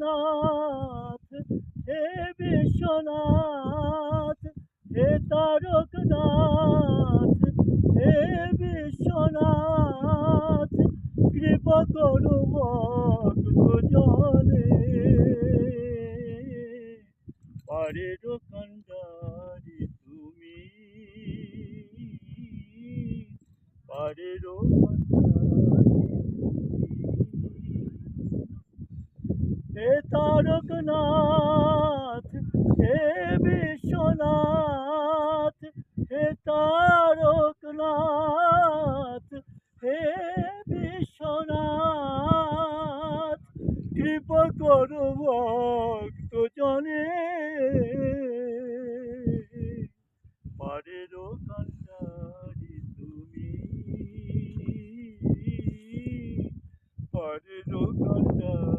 তারকনাথ হে বিশ্বনাথ হে তারকনাথ হে বিশ্বনাথ কৃপা করো পারের কান্ডারি তুমি পারের কান্ডারি হে তারকনাথ, হে বিশ্বনাথ, হে তারকনাথ, হে বিশ্বনাথ, কৃপা করো ভক্ত জনে। পারের কান্ডারি তুমি, পারের কান্ডারি